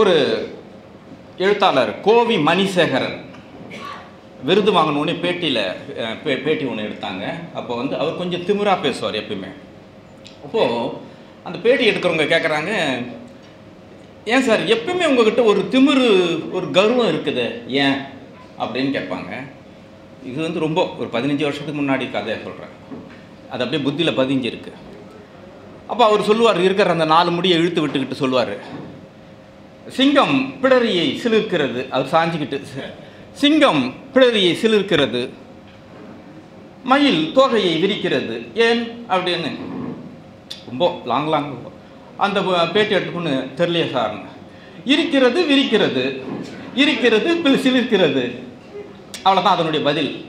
ஒரு எழுத்தாளர் கோவி மணிசேகரன் விருது வாங்கினோடனே பேட்டியில் பே பேட்டி ஒன்று எடுத்தாங்க. அப்போ வந்து அவர் கொஞ்சம் திமிராக பேசுவார் எப்பயுமே. அப்போது அந்த பேட்டி எடுக்கிறவங்க கேட்குறாங்க ஏன் சார் எப்பயுமே உங்ககிட்ட ஒரு திமிரு ஒரு கர்வம் இருக்குது ஏன்? அப்படின்னு கேட்பாங்க. இது வந்து ரொம்ப ஒரு பதினஞ்சு வருஷத்துக்கு முன்னாடி கதையை சொல்கிறேன் அது அப்படியே புத்தியில் பதிஞ்சிருக்கு. அப்போ அவர் சொல்லுவார் இருக்கிற அந்த நாலு முடியை இழுத்து விட்டுக்கிட்டு சொல்லுவார். சிங்கம் பிடரியை சிலிர்க்கிறது. அவர் சாஞ்சிக்கிட்டு. சிங்கம் பிடரியை சிலிர்க்கிறது. மயில் தோகையை விரிக்கிறது. ஏன் அப்படின்னு? ரொம்ப லாங் லாங் அந்த பேட்டி எடுத்துக்கொண்டு தெரியலையே சார்னு இருக்கிறது விரிக்கிறது. இருக்கிறது பில் சிலிர்க்கிறது. அவ்வளோதான் அதனுடைய பதில்.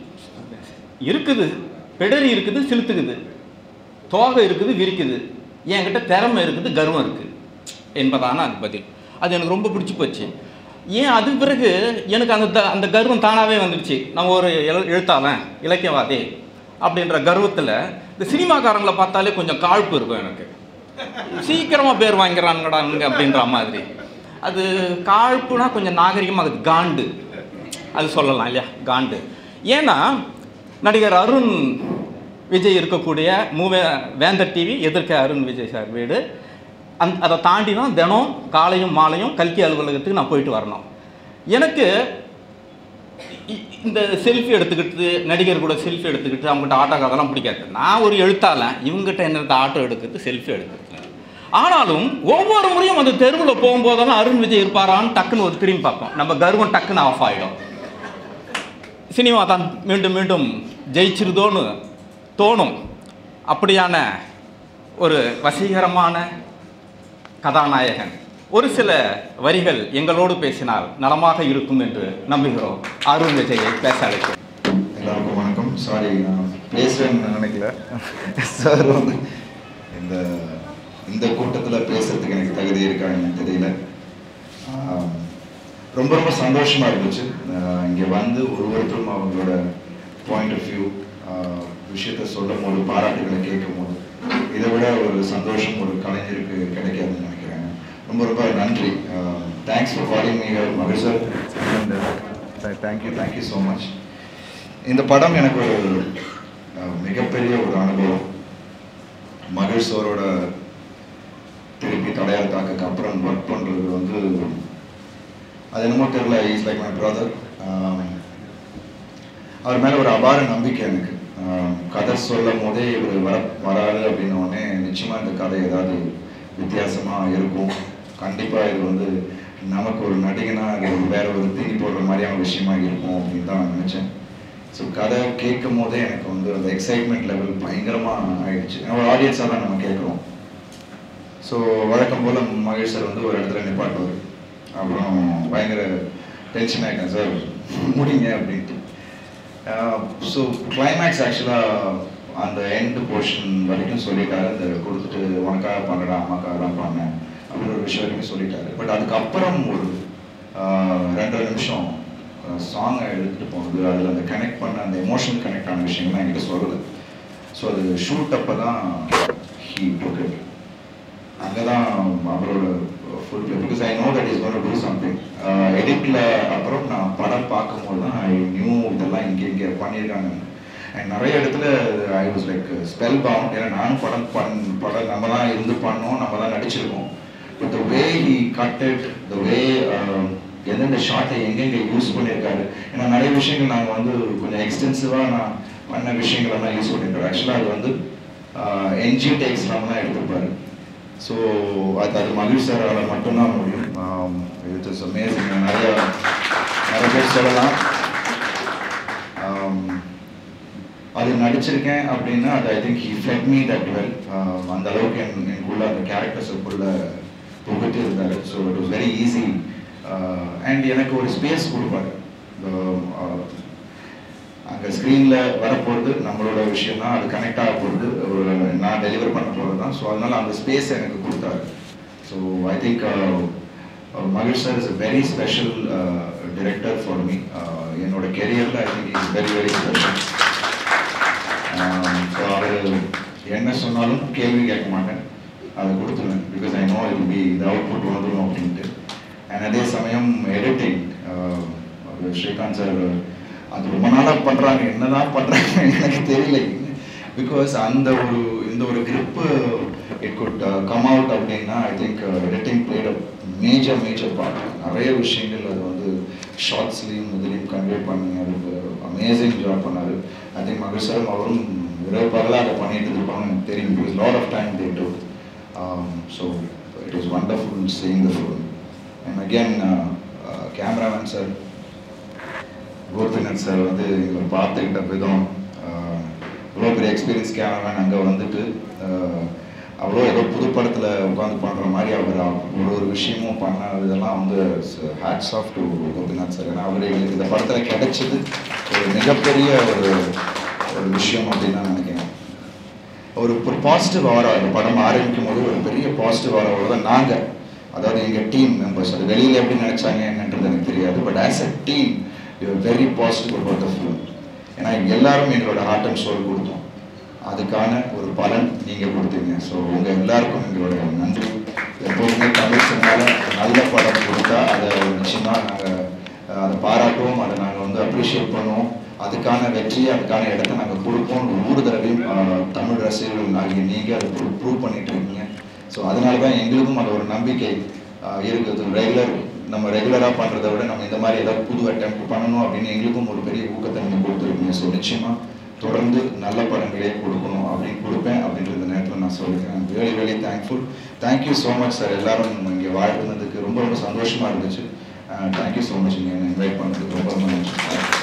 இருக்குது. பிடரி இருக்குது சிலுத்துக்குது தோகை இருக்குது விரிக்குது. என்கிட்ட திறமை இருக்குது கர்வம் இருக்குது. என்பதான அது பதில். அது எனக்கு ரொம்ப பிடிச்சி போச்சு. ஏன் அது பிறகு எனக்கு அந்த த- அந்த கர்வம் தானாகவே வந்துடுச்சு. நான் ஒரு எழு எழுத்தாளன் இலக்கியவாதி அப்படின்ற கர்வத்தில் இந்த சினிமாக்காரங்களை பார்த்தாலே கொஞ்சம் காழ்ப்பு இருக்கும் எனக்கு. சீக்கிரமாக பேர் வாங்கிறானுங்கடானுங்க அப்படின்ற மாதிரி. அது காழ்ப்புனா கொஞ்சம் நாகரிகமாக அது காண்டு. அது சொல்லலாம் இல்லையா? காண்டு. ஏன்னா நடிகர் அருண் விஜய் இருக்கக்கூடிய மூவே வேந்தர் டிவி எதிர்க்க அருண் விஜய் சார் வீடு. அந் அதை தாண்டி தான் தினம் காலையும் மாலையும் கல்கி அலுவலகத்துக்கு நான் போயிட்டு வரணும். எனக்கு இந்த செல்ஃபி எடுத்துக்கிட்டு நடிகர் கூட செல்ஃபி எடுத்துக்கிட்டு அவங்ககிட்ட ஆட்டோ கதெல்லாம் பிடிக்காது. நான் ஒரு எழுத்தாளன். இவங்ககிட்ட என்னது ஆட்டோ எடுக்கிறது செல்ஃபி எடுக்கிறது. ஆனாலும் ஒவ்வொரு முறையும் அந்த தெருவில் போகும்போதெல்லாம் அருண் விஜய் இருப்பாரான்னு டக்குன்னு ஒரு திரும்பி பார்ப்போம். நம்ம கர்வம் டக்குன்னு ஆஃப் ஆகிடும் சினிமா தான் மீண்டும் மீண்டும் ஜெயிச்சிருதோன்னு தோணும். அப்படியான ஒரு வசீகரமான கதாநாயகன். ஒரு சில வரிகள் எங்களோடு பேசினால் நலமாக இருக்கும் என்று நம்புகிறோம். அருண் விஜயை பேச அழைக்கும் எல்லாருக்கும் வணக்கம். சாரி நான் பேசுவேன்னு நினைக்கல. சார் வந்து இந்த இந்த கூட்டத்தில் பேசுறதுக்கு எனக்கு தகுதி இருக்கான்னு தெரியல. ரொம்ப ரொம்ப சந்தோஷமா இருந்துச்சு. இங்கே வந்து ஒரு ஒருத்தரும் அவங்களோட பாயிண்ட் ஆஃப் வியூ விஷயத்த சொல்லும் போது பாராட்டுகளை கேட்கும் போது இதை விட ஒரு சந்தோஷம் ஒரு கலைஞருக்கு கிடைக்காதுன்னு நினைக்கிறேன். ரொம்ப ரொம்ப நன்றி. Thanks for following me Makar sir and thank you thank you so much இந்த படம் எனக்கு ஒரு மிகப்பெரிய ஒரு அனுபவம். மகிழ் சாரோட திருப்பி தடையார் தாக்குக்கு அப்புறம் ஒர்க் பண்ணுறது வந்து அது என்னமோ தெரியல இஸ் லைக் மை பிரதர் அவர் மேலே ஒரு அபார நம்பிக்கை எனக்கு. கதை சொல்லும் போதே இவர் வர வராது அப்படின்னோடனே நிச்சயமாக இந்த கதை ஏதாவது வித்தியாசமாக இருக்கும். கண்டிப்பாக இது வந்து நமக்கு ஒரு நடிகனாக ஒரு வேற ஒரு தீனி போடுற மாதிரியான விஷயமா இருக்கும் அப்படின்னு தான் நினச்சேன். ஸோ கதை கேட்கும் போதே எனக்கு வந்து அந்த எக்ஸைட்மெண்ட் லெவல் பயங்கரமாக ஆயிடுச்சு. ஒரு ஆடியன்ஸாக தான் நம்ம கேட்குறோம். ஸோ வழக்கம் போல் மகேஷ் சார் வந்து ஒரு இடத்துல நிப்பாட்டுவார். அப்புறம் பயங்கர டென்ஷன் ஆகிட்டேன் சார் முடிங்க அப்படின்ட்டு. ஸோ கிளைமேக்ஸ் ஆக்சுவலாக அந்த எண்ட் போர்ஷன் வரைக்கும் சொல்லிட்டாரு. அந்த கொடுத்துட்டு உனக்காக பண்ணடா அம்மாக்காக தான் பண்ணேன் அப்படின்ற ஒரு விஷயம் வரைக்கும் சொல்லிட்டாரு. பட் அதுக்கப்புறம் ஒரு uh, ரெண்டரை நிமிஷம் uh, சாங்கை எடுத்துகிட்டு போனது அதில் அந்த கனெக்ட் பண்ண அந்த எமோஷனல் கனெக்ட் ஆன விஷயங்கள்லாம் என்கிட்ட சொல்லலை. ஸோ அது ஷூட் அப்போ தான் ஹீ டுக் அங்கே தான் அவரோட full because I know that is gone to something எடிட்டில் அப்புறம் நான் படம் பார்க்கும்போது தான் ஐ நியூ இதெல்லாம் இங்கே இங்கே பண்ணியிருக்காங்க. அண்ட் நிறைய இடத்துல I was like spellbound ஏன்னா நானும் படம் பண் படம் நம்ம தான் இருந்து பண்ணோம் நம்ம தான் நடிச்சிருக்கோம். பட் த வே ஹி கட்டட் த வே எந்தெந்த ஷார்ட்டை எங்கெங்கே யூஸ் பண்ணியிருக்காரு. ஏன்னா நிறைய விஷயங்கள் நாங்கள் வந்து கொஞ்சம் எக்ஸ்டென்சிவாக நான் பண்ண விஷயங்களெல்லாம் யூஸ் பண்ணியிருக்கோம். ஆக்சுவலாக அது வந்து uh, என்ஜி டேக்ஸ்லாம் தான் எடுத்திருப்பாரு. ஸோ அது அது மகிழ் சாரால் மட்டும்தான் முடியும். இட் இஸ் அமேசிங் நிறைய நிறைய பேர் சொல்லலாம். அது நடிச்சிருக்கேன் அப்படின்னா அது I think he fed me that well அந்த அளவுக்கு என் எனக்குள்ள அந்த கேரக்டர்ஸுக்குள்ள புகுத்தி இருந்தார். So it was very easy and எனக்கு ஒரு ஸ்பேஸ் கொடுப்பாரு. அங்கே ஸ்க்ரீனில் வரப்போகிறது நம்மளோட விஷயம் தான் அது கனெக்ட் ஆக போகிறது ஒரு நான் டெலிவர் பண்ண போகிறது தான் ஸோ அதனால் அந்த ஸ்பேஸ் எனக்கு கொடுத்தாரு. ஸோ ஐ திங்க் மகிழ் sir is a very special director for me என்னோட கெரியரில் I think is very very special so அவர் என்ன சொன்னாலும் கேள்வி கேட்க மாட்டேன். அதை கொடுத்துருவேன். Because I know it be இது அவுட்புட் வந்துடும் அப்படின்ட்டு. அண்ட் அதே சமயம் எடிட்டிங் uh, ஸ்ரீகாந்த் சார் அது ரொம்ப நாளாக பண்ணுறாங்க என்னதான் பண்ணுறாங்க எனக்கு தெரியல. பிகாஸ் அந்த ஒரு இந்த ஒரு grip it good come out அப்படின்னா I think editing played a major major part நிறைய விஷயங்கள் அது வந்து ஷார்ட்ஸ்லேயும் இதுலேயும் கன்வே பண்ணி அது அமேசிங் ஜாப் பண்ணார். ஐ திங்க் மகேஷ் சார் அவரும் இரவு பகலாக அதை பண்ணிட்டு இருப்பாங்க எனக்கு தெரியும். Because lot of time they do so it was wonderful seeing the film and again cameraman sir Gopinath sir வந்து எங்களை பார்த்துக்கிட்ட விதம் இவ்வளோ பெரிய எக்ஸ்பீரியன்ஸ் கேமராமேன் அங்கே வந்துட்டு அவ்வளோ ஏதோ புது படத்தில் உட்காந்து பண்ணுற மாதிரி அவர் ஒரு ஒரு விஷயமும் பண்ண இதெல்லாம் வந்து hats off to Gopinath sir. ஏன்னா அவர் எங்களுக்கு இந்த படத்தில் கிடைச்சது ஒரு மிகப்பெரிய ஒரு ஒரு விஷயம் அப்படின்னு நான் நினைக்கிறேன். ஒரு ஒரு பாசிட்டிவ் ஆரா இந்த படம் ஆரம்பிக்கும் போது ஒரு பெரிய பாசிட்டிவ் ஆராவோட தான் நாங்கள் அதாவது எங்கள் டீம் மெம்பர்ஸ் அது வெளியில் எப்படி நினச்சாங்க என்னன்றது எனக்கு தெரியாது. But as a team you very positive about the film ஏன்னா எல்லாரும் எங்களோட ஹார்ட் அண்ட் சோல் கொடுத்தோம். அதுக்கான ஒரு பலன் நீங்கள் கொடுத்தீங்க. ஸோ உங்கள் எல்லாருக்கும் எங்களோட நன்றி. எப்போதுமே தமிழ் சினிமாவில் நல்ல படம் கொடுத்தா அதை நிச்சயமாக நாங்கள் அதை பாராட்டுவோம். அதை நாங்கள் வந்து அப்ரிஷியேட் பண்ணுவோம். அதுக்கான வெற்றி அதுக்கான இடத்த நாங்கள் கொடுப்போம். ஒவ்வொரு தடவையும் தமிழ் ரசிகர்கள் ஆகிய நீங்கள் அதை ப்ரூவ் பண்ணிட்டு இருக்கீங்க. ஸோ அதனால தான் எங்களுக்கும் அது ஒரு நம்பிக்கை இருக்கிறது. இருக்குது ரெகுலர் நம்ம ரெகுலராக பண்ணுறத விட நம்ம இந்த மாதிரி ஏதாவது புது அட்டெம்ப்ட் பண்ணணும் அப்படின்னு எங்களுக்கும் ஒரு பெரிய ஊக்கத்தை நீங்கள் கொடுத்துருக்கீங்க. ஸோ நிச்சயமாக தொடர்ந்து நல்ல படங்களே கொடுக்கணும் அப்படின்னு கொடுப்பேன் அப்படின்ற நேரத்தில் நான் சொல்லிக்கிறேன். Very very thankful thank you so much sir எல்லாரும் இங்கே வாழ்த்துனதுக்கு ரொம்ப ரொம்ப சந்தோஷமாக இருந்துச்சு. Uh, தேங்க்யூ ஸோ மச் நீங்கள் இன்வைட் பண்ணுறதுக்கு ரொம்ப ரொம்ப நன்றி